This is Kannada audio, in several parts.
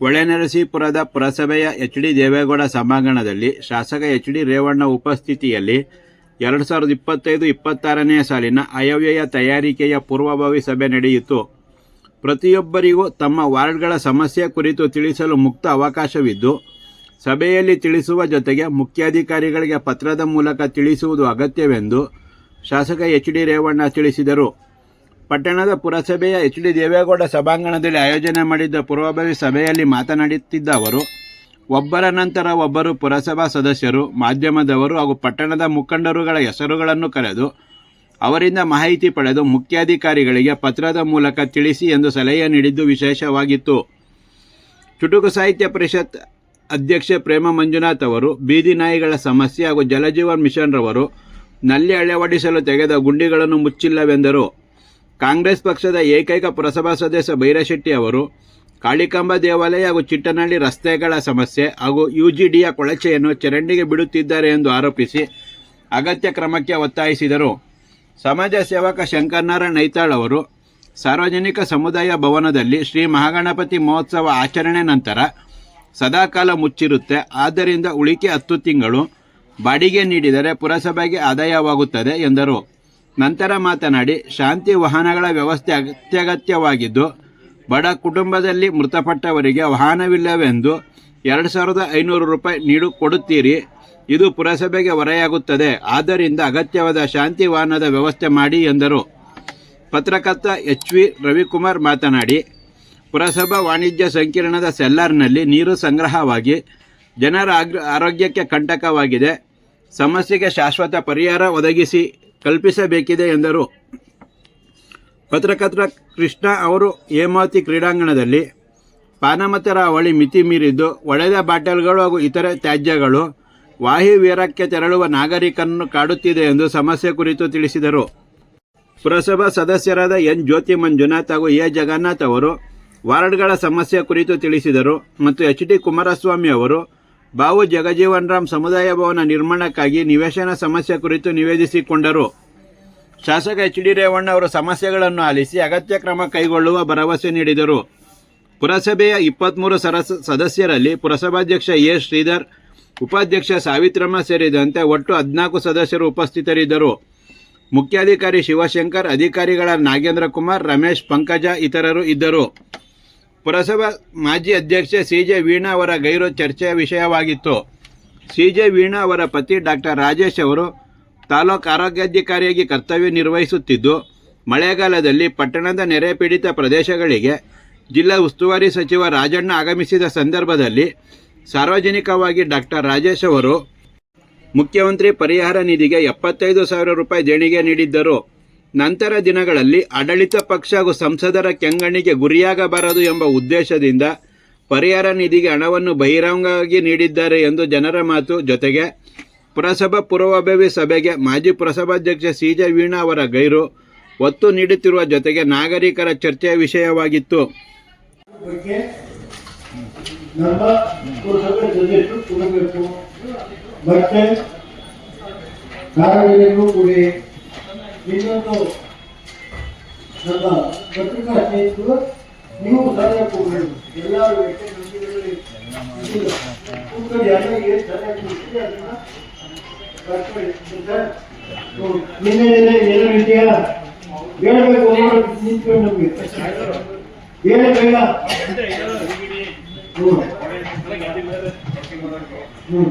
ಹೊಳೆನರಸೀಪುರದ ಪುರಸಭೆಯ ಎಚ್ ಡಿ ದೇವೇಗೌಡ ಸಭಾಂಗಣದಲ್ಲಿ ಶಾಸಕ ಎಚ್ ಡಿ ರೇವಣ್ಣ ಉಪಸ್ಥಿತಿಯಲ್ಲಿ ಎರಡು ಸಾವಿರದ ಇಪ್ಪತ್ತೈದು ಇಪ್ಪತ್ತಾರನೇ ಸಾಲಿನ ಆಯವ್ಯಯ ತಯಾರಿಕೆಯ ಪೂರ್ವಭಾವಿ ಸಭೆ ನಡೆಯಿತು. ಪ್ರತಿಯೊಬ್ಬರಿಗೂ ತಮ್ಮ ವಾರ್ಡ್ಗಳ ಸಮಸ್ಯೆ ಕುರಿತು ತಿಳಿಸಲು ಮುಕ್ತ ಅವಕಾಶವಿದ್ದು, ಸಭೆಯಲ್ಲಿ ತಿಳಿಸುವ ಜೊತೆಗೆ ಮುಖ್ಯಾಧಿಕಾರಿಗಳಿಗೆ ಪತ್ರದ ಮೂಲಕ ತಿಳಿಸುವುದು ಅಗತ್ಯವೆಂದು ಶಾಸಕ ಎಚ್ ಡಿ ರೇವಣ್ಣ ತಿಳಿಸಿದರು. ಪಟ್ಟಣದ ಪುರಸಭೆಯ ಎಚ್ ಡಿ ದೇವೇಗೌಡ ಸಭಾಂಗಣದಲ್ಲಿ ಆಯೋಜನೆ ಮಾಡಿದ್ದ ಪೂರ್ವಭಾವಿ ಸಭೆಯಲ್ಲಿ ಮಾತನಾಡುತ್ತಿದ್ದ ಅವರು, ಒಬ್ಬರ ನಂತರ ಒಬ್ಬರು ಪುರಸಭಾ ಸದಸ್ಯರು, ಮಾಧ್ಯಮದವರು ಹಾಗೂ ಪಟ್ಟಣದ ಮುಖಂಡರುಗಳ ಹೆಸರುಗಳನ್ನು ಕರೆದು ಅವರಿಂದ ಮಾಹಿತಿ ಪಡೆದು ಮುಖ್ಯಾಧಿಕಾರಿಗಳಿಗೆ ಪತ್ರದ ಮೂಲಕ ತಿಳಿಸಿ ಎಂದು ಸಲಹೆ ನೀಡಿದ್ದು ವಿಶೇಷವಾಗಿತ್ತು. ಚುಟುಕು ಸಾಹಿತ್ಯ ಪರಿಷತ್ ಅಧ್ಯಕ್ಷೆ ಪ್ರೇಮ ಮಂಜುನಾಥ್ ಅವರು, ಬೀದಿ ನಾಯಿಗಳ ಸಮಸ್ಯೆ ಹಾಗೂ ಜಲಜೀವನ್ ಮಿಷನ್ ರವರು ನಲ್ಲಿ ಅಳವಡಿಸಲು ತೆಗೆದ ಗುಂಡಿಗಳನ್ನು ಮುಚ್ಚಿಲ್ಲವೆಂದರು. ಕಾಂಗ್ರೆಸ್ ಪಕ್ಷದ ಏಕೈಕ ಪುರಸಭಾ ಸದಸ್ಯ ಬೈರಶೆಟ್ಟಿ ಅವರು, ಕಾಳಿಕಾಂಬ ದೇವಾಲಯ ಹಾಗೂ ಚಿಟ್ಟನಹಳ್ಳಿ ರಸ್ತೆಗಳ ಸಮಸ್ಯೆ ಹಾಗೂ ಯುಜಿಡಿಯ ಕೊಳಚೆಯನ್ನು ಚರಂಡಿಗೆ ಬಿಡುತ್ತಿದ್ದಾರೆ ಎಂದು ಆರೋಪಿಸಿ ಅಗತ್ಯ ಕ್ರಮಕ್ಕೆ ಒತ್ತಾಯಿಸಿದರು. ಸಮಾಜ ಸೇವಕ ಶಂಕರನಾರಾಯಣ ನೈತಾಳ್ ಅವರು, ಸಾರ್ವಜನಿಕ ಸಮುದಾಯ ಭವನದಲ್ಲಿ ಶ್ರೀ ಮಹಾಗಣಪತಿ ಮಹೋತ್ಸವ ಆಚರಣೆ ನಂತರ ಸದಾಕಾಲ ಮುಚ್ಚಿರುತ್ತೆ. ಆದ್ದರಿಂದ ಉಳಿಕೆ ಹತ್ತು ತಿಂಗಳು ಬಾಡಿಗೆ ನೀಡಿದರೆ ಪುರಸಭೆಗೆ ಆದಾಯವಾಗುತ್ತದೆ ಎಂದರು. ನಂತರ ಮಾತನಾಡಿ, ಶಾಂತಿ ವಾಹನಗಳ ವ್ಯವಸ್ಥೆ ಅತ್ಯಗತ್ಯವಾಗಿದ್ದು, ಬಡ ಕುಟುಂಬದಲ್ಲಿ ಮೃತಪಟ್ಟವರಿಗೆ ವಾಹನವಿಲ್ಲವೆಂದು ಎರಡು ಸಾವಿರದ ಐನೂರು ರೂಪಾಯಿ ನೀಡು ಕೊಡುತ್ತೀರಿ. ಇದು ಪುರಸಭೆಗೆ ಹೊರೆಯಾಗುತ್ತದೆ. ಆದ್ದರಿಂದ ಅಗತ್ಯವಾದ ಶಾಂತಿ ವಾಹನದ ವ್ಯವಸ್ಥೆ ಮಾಡಿ ಎಂದರು. ಪತ್ರಕರ್ತ ಎಚ್ ವಿ ರವಿಕುಮಾರ್ ಮಾತನಾಡಿ, ಪುರಸಭಾ ವಾಣಿಜ್ಯ ಸಂಕೀರ್ಣದ ಸೆಲ್ಲಾರ್ನಲ್ಲಿ ನೀರು ಸಂಗ್ರಹವಾಗಿ ಜನರ ಆರೋಗ್ಯಕ್ಕೆ ಕಂಟಕವಾಗಿದೆ. ಸಮಸ್ಯೆಗೆ ಶಾಶ್ವತ ಪರಿಹಾರ ಒದಗಿಸಿ ಕಲ್ಪಿಸಬೇಕಿದೆ ಎಂದರು. ಪತ್ರಕರ್ತ ಕೃಷ್ಣ ಅವರು ಹೇಮಾವತಿ ಕ್ರೀಡಾಂಗಣದಲ್ಲಿ ಪಾನಮತರ ಅವಳಿ ಮಿತಿ ಮೀರಿದ್ದು, ಒಡೆದ ಬಾಟಲ್ಗಳು ಹಾಗೂ ಇತರೆ ತ್ಯಾಜ್ಯಗಳು ವಾಯುವೀರಕ್ಕೆ ತೆರಳುವ ನಾಗರಿಕರನ್ನು ಕಾಡುತ್ತಿದೆ ಎಂದು ಸಮಸ್ಯೆ ಕುರಿತು ತಿಳಿಸಿದರು. ಪುರಸಭಾ ಸದಸ್ಯರಾದ ಎನ್. ಜ್ಯೋತಿ ಮಂಜುನಾಥ್ ಹಾಗೂ ಎ. ಜಗನ್ನಾಥ್ ಅವರು ವಾರ್ಡ್ಗಳ ಸಮಸ್ಯೆ ಕುರಿತು ತಿಳಿಸಿದರು ಮತ್ತು ಎಚ್. ಡಿ. ಕುಮಾರಸ್ವಾಮಿ ಅವರು ಬಾವು ಜಗಜೀವನ್ ರಾಮ್ ಸಮುದಾಯ ಭವನ ನಿರ್ಮಾಣಕ್ಕಾಗಿ ನಿವೇಶನ ಸಮಸ್ಯೆ ಕುರಿತು ನಿವೇದಿಸಿಕೊಂಡರು. ಶಾಸಕ ಎಚ್ ಡಿ ರೇವಣ್ಣ ಅವರು ಸಮಸ್ಯೆಗಳನ್ನು ಆಲಿಸಿ ಅಗತ್ಯ ಕ್ರಮ ಕೈಗೊಳ್ಳುವ ಭರವಸೆ ನೀಡಿದರು. ಪುರಸಭೆಯ ಇಪ್ಪತ್ತ್ಮೂರು ಸರಸ, ಸದಸ್ಯರಲ್ಲಿ ಪುರಸಭಾಧ್ಯಕ್ಷ ಎ. ಶ್ರೀಧರ್, ಉಪಾಧ್ಯಕ್ಷ ಸಾವಿತ್ರಮ್ಮ ಸೇರಿದಂತೆ ಒಟ್ಟು ಹದಿನಾಲ್ಕು ಸದಸ್ಯರು ಉಪಸ್ಥಿತರಿದ್ದರು. ಮುಖ್ಯಾಧಿಕಾರಿ ಶಿವಶಂಕರ್, ಅಧಿಕಾರಿಗಳ ನಾಗೇಂದ್ರ ಕುಮಾರ್, ರಮೇಶ್, ಪಂಕಜ ಇತರರು ಇದ್ದರು. ಪುರಸಭಾ ಮಾಜಿ ಅಧ್ಯಕ್ಷೆ ಸಿ ಜೆ ವೀಣಾ ಅವರ ಗೈರು ಚರ್ಚೆಯ ವಿಷಯವಾಗಿತ್ತು. ಸಿ ಜೆ ವೀಣಾ ಅವರ ಪತಿ ಡಾಕ್ಟರ್ ರಾಜೇಶ್ ಅವರು ತಾಲೂಕು ಆರೋಗ್ಯಾಧಿಕಾರಿಯಾಗಿ ಕರ್ತವ್ಯ ನಿರ್ವಹಿಸುತ್ತಿದ್ದು, ಮಳೆಗಾಲದಲ್ಲಿ ಪಟ್ಟಣದ ನೆರೆ ಪೀಡಿತ ಪ್ರದೇಶಗಳಿಗೆ ಜಿಲ್ಲಾ ಉಸ್ತುವಾರಿ ಸಚಿವ ರಾಜಣ್ಣ ಆಗಮಿಸಿದ ಸಂದರ್ಭದಲ್ಲಿ ಸಾರ್ವಜನಿಕವಾಗಿ ಡಾಕ್ಟರ್ ರಾಜೇಶ್ ಅವರು ಮುಖ್ಯಮಂತ್ರಿ ಪರಿಹಾರ ನಿಧಿಗೆ ಎಪ್ಪತ್ತೈದು ಸಾವಿರ ರೂಪಾಯಿ ದೇಣಿಗೆ ನೀಡಿದ್ದರು. ನಂತರ ದಿನಗಳಲ್ಲಿ ಆಡಳಿತ ಪಕ್ಷ ಹಾಗೂ ಸಂಸದರ ಕೆಂಗಣ್ಣಿಗೆ ಗುರಿಯಾಗಬಾರದು ಎಂಬ ಉದ್ದೇಶದಿಂದ ಪರಿಹಾರ ನಿಧಿಗೆ ಹಣವನ್ನು ಬಹಿರಂಗವಾಗಿ ನೀಡಿದ್ದಾರೆ ಎಂದು ಜನರ ಮಾತು. ಜೊತೆಗೆ ಪುರಸಭಾ ಪೂರ್ವಭಾವಿ ಸಭೆಗೆ ಮಾಜಿ ಪುರಸಭಾಧ್ಯಕ್ಷ ಸಿ ಜೆ ವೀಣಾ ಅವರ ಗೈರು ಒತ್ತು ನೀಡುತ್ತಿರುವ ಜೊತೆಗೆ ನಾಗರಿಕರ ಚರ್ಚೆಯ ವಿಷಯವಾಗಿತ್ತು. ನಮ್ಮ ಇನ್ನೊಂದು ನಮ್ಮ ಪತ್ರಿಕಾ ಸ್ನೇಹಿತರು, ನೀವು ಸಲಹೆ ಕೊಡಬೇಕು ಎಲ್ಲರೂ. ನಿನ್ನೆ ಏನೋ ಇದೆಯಾ ಹೇಳ್ಬೇಕು ಒಬ್ಬರು ನಿಂತ್ಕೊಂಡು ನಮ್ಗೆ ಏನು ಬೇಡ ಹ್ಞೂ ಹ್ಮ್.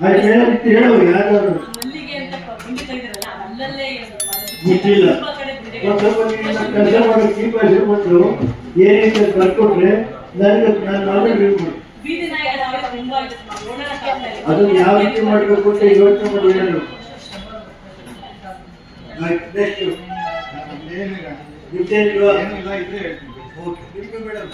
ಆಯ್ತು ಮೇಡಮ್ ಇತ್ತು ಹೇಳು ಯಾರು ಮಲ್ಲಿಗೆ ಅಂತ ಪ- ಗುಂಡಿ ಅಲ್ಲಲ್ಲೇ ಇರೋದು. ಗೊತ್ತಿಲ್ಲ. ಕೀಪ ಇರ್ಬೋದು ಏನಿದೆ ಬರ್ಕೊಟ್ರೆ ನನಗೆ ನಾನು ನಾವೇ ಹೇಳ್ಬೋದು. ಅದನ್ನು ಯಾವ ರೀತಿ ಮಾಡಬೇಕು ಅಂತ ಯೋಚನೆ ಮಾಡಿ ಹೇಳು. ಆಯ್ತು ನೆಕ್ಸ್ಟ್ ನಿಮ್ದೇನಿಲ್ವಾ ಓಕೆ ನಿಮ್ದು ಮೇಡಮ್.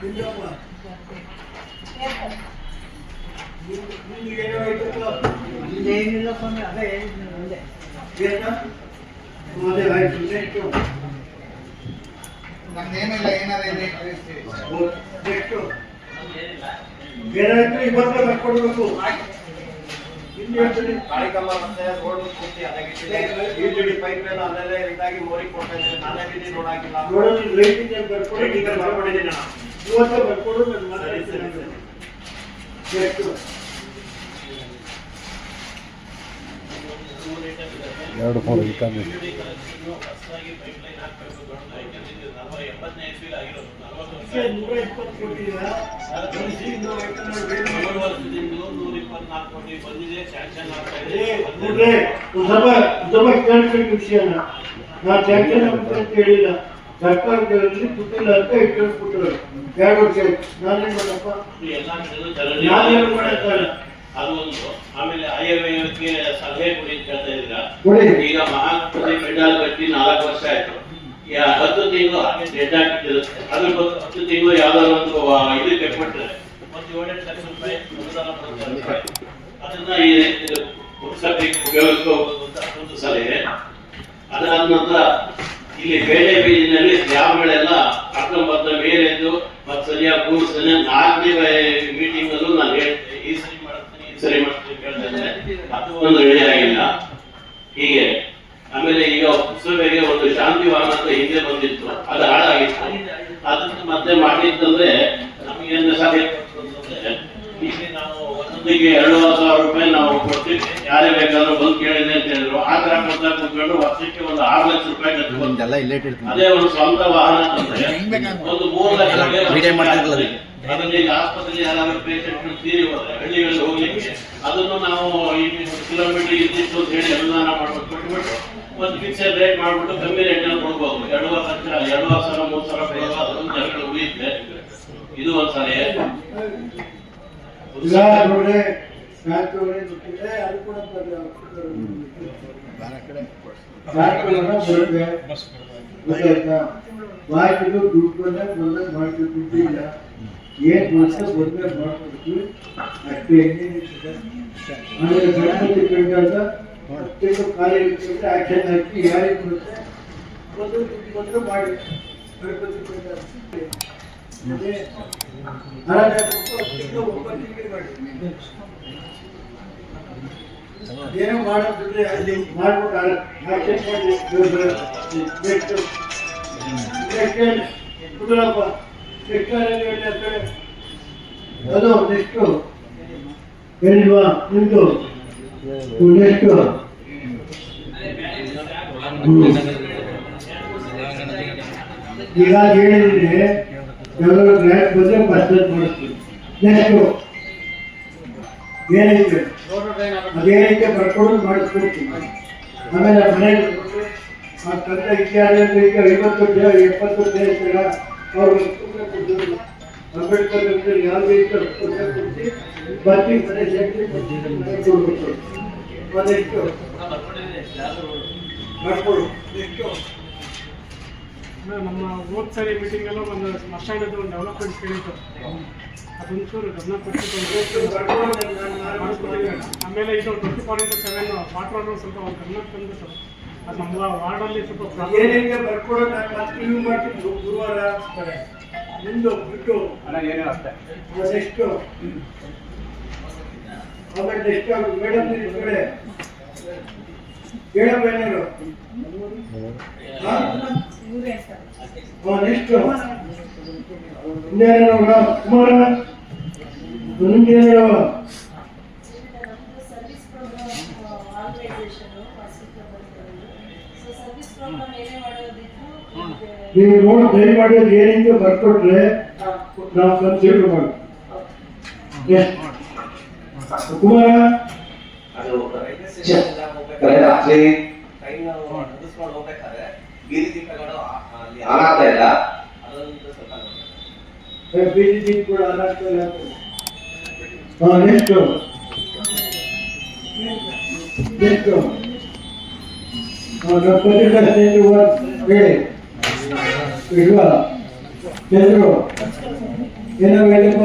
ನಿಮ್ಗೆ ಏನಿಲ್ಲ ಸ್ವಾಮಿ ಅದೇ ಹೇಳಿದ್ನಿ ಮುಂದೆ ನಮ್ದೇನಿಲ್ಲ ಏನಾರ ಇದೆ ಕಳಿಸ್ತೀವಿ. ಏನಾಯ್ತು? ಇವತ್ತೇ ಬರ್ಕೊಡ್ಬೇಕು ಇಲ್ಲಿ ಹೇಳ್ತೀನಿ ಕಾರ್ಯಕ್ರಮ ಮತ್ತೆ ರೋಡ್ ಪೂರ್ತಿ ಅದಾಗಿಟ್ಟಿದೆ. ಪೈಪ್ ಎಲ್ಲ ಅಲ್ಲಲ್ಲೇ ಇದಾಗಿ ಮೋರಿಗೆ ಕೊಡ್ತಾ ಇದ್ದಾರೆ. ನಾನೇ ಬಿದ್ದು ನೋಡಾಗಿಲ್ಲ. ನೋಡೋದು ರೈಟಿಂಗ್ ಬರ್ಕೊಡಿ. ರೇಟಿಂಗ್ ಅಲ್ಲಿ ಮಾಡ್ಕೊಂಡಿದ್ದೀನಿ ನಾನು. ಇವತ್ತೇ ಬರ್ಕೊಡು ನಾನು ಸರಿ, ಸರಿ, ಮಾತಾಡ್ತೀನಿ ಸರಿ. ನೆಕ್ಸ್ಟು ಎರಡು ಮೂರು ಇಟ್ಟಾಗ ಇದಕ್ಕೆ ನೂರ ಇಪ್ಪತ್ತು ಕೊಟ್ಟಿದ್ದೀರಾ ಮನುಷ್ಯನಿಂದ ಆಯ್ತು ನೋಡಿ, ಏ, ನೋಡ್ರಿ, ಒಂದ್ ಸ್ವಲ್ಪ ಒಂದ್ ಮೂರು ಕೇಳ್ಬೇಕು ವಿಷಯನ ನಾ ಟ್ಯಾಂಕರ್ ಅಂತ ಕೇಳಿಲ್ಲ ಸರ್ಕಾರದಲ್ಲಿ ಕೊಟ್ಟಿಲ್ಲ ಅಂತ ಇಟ್ಕೊಂಡ್ಬಿಟ್ರು ಎರಡು ವರ್ಷ ನಾನೇನ್ ಮಾಡಪ್ಪ ನಾನೇನು ಮಾಡಕ್ಕಾಗಲ್ಲ ಅದು ಒಂದು ಆಮೇಲೆ ಆಯವ್ಯಯಕ್ಕೆ ಸಲಹೆ ಕೊಡಿ ಅಂತ ಕೇಳ್ತಾ ಇದ್ದೀರಾ? ಈಗ ಮಹಾತ್ಮದ ಪೆಂಡಾಲ್ ಕಟ್ಟಿ ನಾಲ್ಕು ವರ್ಷ ಆಯ್ತು. ಹತ್ತು ತಿಂಗಳು ಹಾಗೆ ಡೆಡ್ ಆಗಿಟ್ಟಿರುತ್ತೆ ಅದ್ರ ಬಗ್ಗೆ ಹತ್ತು ತಿಂಗಳು ಯಾವ್ದಾದ್ರು ಒಂದು ಇದು ಕೊಟ್ಟರೆ ಒಂದು ಏಳೆಂಟು ಲಕ್ಷ ರೂಪಾಯಿ ಅದನ್ನ ಈ ಇದು ಪುಸ್ತಕಕ್ಕೆ ಉಪಯೋಗಿಸಬಹುದು ಅಂತ ಒಂದು ಸಲಹೆ. ಅದಾದ ನಂತರ ಇಲ್ಲಿ ಬೇಳೆ ಬೀದಿನಲ್ಲಿ ಸ್ಲ್ಯಾಬ್ಗಳೆಲ್ಲ ಅಕ್ಕಂಬತ್ತ ಮೇಲೆದ್ದು ಮತ್ತೆ ಸರಿಯಾಗಿ ಕೂರಿಸ್ತಾನೆ ನಾಲ್ಕನೇ ಮೀಟಿಂಗ್ ಅಲ್ಲೂ ನಾನು ಹೇಳ್ತೇನೆ. ಸರಿ ಕೇಳ್ತಾ ಅದು ಒಂದು ಆಗಿಲ್ಲ ಹೀಗೆ. ಆಮೇಲೆ ಈಗ ಪುಸ್ತಕಗಳಿಗೆ ಒಂದು ಶಾಂತಿ ವಾಹನ ಅಂತ ಹಿಂದೆ ಬಂದಿತ್ತು. ಅದು ಹಾಳಾಗಿತ್ತು. ಅದನ್ನು ಮತ್ತೆ ಮಾಡಿತ್ತಂದ್ರೆ ನಮಗೇನು ಸಾಧ್ಯ ನಾವು ಒಂದೊಂದಿಗೆ ಎರಡೂವರೆ ಸಾವಿರ ರೂಪಾಯಿ ನಾವು ಕೊಡ್ತೀವಿ. ಯಾರೇ ಬೇಕಾದ್ರೂ ಬಂದು ಕೇಳಿದೆ ಅಂತ ಹೇಳಿದ್ರು. ಆ ತರ ಕೊಡ್ತಾ ಕೂತ್ಕೊಂಡು ವರ್ಷಕ್ಕೆ ಒಂದು ಆರು ಲಕ್ಷ ರೂಪಾಯಿ ಕಟ್ಕೊಂಡು ಅದೇ ಒಂದು ಸ್ವಂತ ವಾಹನ ಅಂತಂದ್ರೆ ಒಂದು ಮೂರು ಲಕ್ಷ ಅದನ್ನ ಈಗ ಆಸ್ಪತ್ರೆಗೆ ಯಾರಾದ್ರೂ ಪೇಷಂಟ್ ತೀರಿ ಹೋದ್ರೆ ಹಳ್ಳಿಗಳಲ್ಲಿ ಹೋಗ್ಲಿಕ್ಕೆ ಅದನ್ನು ನಾವು ಈ ಕಿಲೋಮೀಟರ್ ಇದ್ದಿತ್ತು ಅಂತ ಹೇಳಿ ಅನುದಾನ ಮಾಡ್ಬಿಟ್ಟು ಕೊಟ್ಬಿಟ್ಟು ಒಂದು ಫಿಕ್ಸೆಡ್ ರೇಟ್ ಮಾಡ್ಬಿಟ್ಟು ಕಮ್ಮಿ ರೇಟ್ ಅಲ್ಲಿ ಕೊಡ್ಬೋದು ಎರಡೂವರೆ ಲಕ್ಷ ಎರಡು ಸಾವಿರ ಮೂರು ಸಾವಿರ ಕೊಡೋದು ಅದೊಂದು ಜನಗಳು ಉಳಿಯುತ್ತೆ ಇದು ಒಂದು ಸಲಹೆ ಇಲ್ಲ ನೋಡ್ರಿ ಬ್ಯಾಂಕ್ಗಳೇ ಗೊತ್ತಿದೆ ಅದು ಕೂಡ ಬ್ಯಾಂಕ್ಗಳನ್ನ ಬರುತ್ತೆ ಗೊತ್ತಾಯ್ತಾ ಬಾಕಿದು ದುಡ್ಡು ಬಂದಾಗ ಬಂದಾಗ ಮಾಡ್ತೀವಿ ದುಡ್ಡು ಇಲ್ಲ ಏನ್ ಬಂತ ಬಂದಾಗ ಮಾಡ್ಕೊಡ್ತೀವಿ ಅಷ್ಟೇ ಏನೇನಿರ್ತದೆ ಆಮೇಲೆ ಗಣಪತಿ ಕಂಡಾಗ ಅಷ್ಟೇನು ಖಾಲಿ ಇರ್ತದೆ ಆಕ್ಷನ್ ಹಾಕಿ ಯಾರಿಗೆ ಬರುತ್ತೆ ಒಂದು ದುಡ್ಡು ಬಂದ್ರೆ ಮಾಡಿ ಗಣಪತಿ ಕಂಡಾಗ ಅದೇ ಹರಾಜು ಹಾಕ್ಬಿಟ್ಟು ಒಂಬತ್ತು ತಿಂಗಳು ಮಾಡಿ ಏನೋ ಮಾಡೋದಿದ್ರೆ ಅಲ್ಲಿ ಮಾಡ್ಬಿಟ್ಟು ಆಕ್ಷನ್ ಮಾಡಿ ನೆಕ್ಸ್ಟ್ ನೆಕ್ಸ್ಟ್ ಕುದುರಪ್ಪ ನೆಕ್ಸ್ಟ್ ಅದು ನೆಕ್ಸ್ಟು ಹೇಳಿಲ್ವಾ ನಿಮ್ದು ನೆಕ್ಸ್ಟು ಈಗ ಹೇಳಿದ್ರೆ ಯಾವ್ದಾದ್ರು ಗ್ರ್ಯಾಂಟ್ ಬಂದ್ರೆ ಪರ್ಚೇಸ್ ಮಾಡ್ತೀವಿ ನೆಕ್ಸ್ಟು ಏನೈತೆ ಅದೇನೈತೆ ಬರ್ಕೊಂಡು ಮಾಡಿಸ್ಕೊಡ್ತೀವಿ ಆಮೇಲೆ ಮನೆಗೆ ಬಂದು ಆ ತಂದೆ ಇತ್ಯಾದಿ ಅಂದ್ರೆ ಈಗ ಐವತ್ತು ಜನ ಎಪ್ಪತ್ತು ಅಂಬೇಡ್ಕರ್ ನಮ್ಮ ಹೋದ್ ಸರಿ ಮೀಟಿಂಗ್ ಎಲ್ಲ ಒಂದು ಸ್ಮಶಾನದ ಒಂದು ಡೆವಲಪ್ಮೆಂಟ್ ಕೇಳಿತ್ತು ಅದೊಂಚೂರು ಗಮನ ನಾನು ಆಮೇಲೆ ಇದು twenty four into seven water ಸ್ವಲ್ಪ ಗಮನ ತಂದು ಅದು ನಮ್ಮ ವಾರ್ಡಲ್ಲಿ ಸ್ವಲ್ಪ ಪ್ರಾಬ್ಲಮ್ ಏನೇನಿದೆ ಬರ್ಕೊಡು ನಾನು ಮತ್ತೆ ನೀವು ಮಾಡ್ತೀನಿ ಗು- ಗುರುವಾರ ಬಿಟ್ಟು ಅದೆಷ್ಟು ಆಮೇಲೆ ನೆಕ್ಸ್ಟ್ ಮೇಡಮ್ ಈ ಕಡೆ. ಏನಾರು ನೆಕ್ಸ್ಟ್ ಇನ್ನೇನು ಕುಮಾರ? ನಿಮ್ಗೆ ನೀವು ನೋಡಿ ದಯಮಾಡಿ ಅದು ಏನಿದೆ ಬರ್ಕೊಟ್ರೆ ನಾವು ಕನ್ಸಿಡರ್ ಮಾಡ್ತೀವಿ. ಕುಮಾರ? ರಾತ್ರಿ ಹಾಳಾಗ್ತಾ ಇಲ್ಲ ಕೂಡ ಹಾ ನೆಕ್ಸ್ಟ್ ನೆಕ್ಸ್ಟ್ ಗಣಪತಿ ಕಡೆ ಹೇಳಿ ಇಲ್ವಾ ಚಂದ್ರು ಏನೋ ಹೇಳಪ್ಪ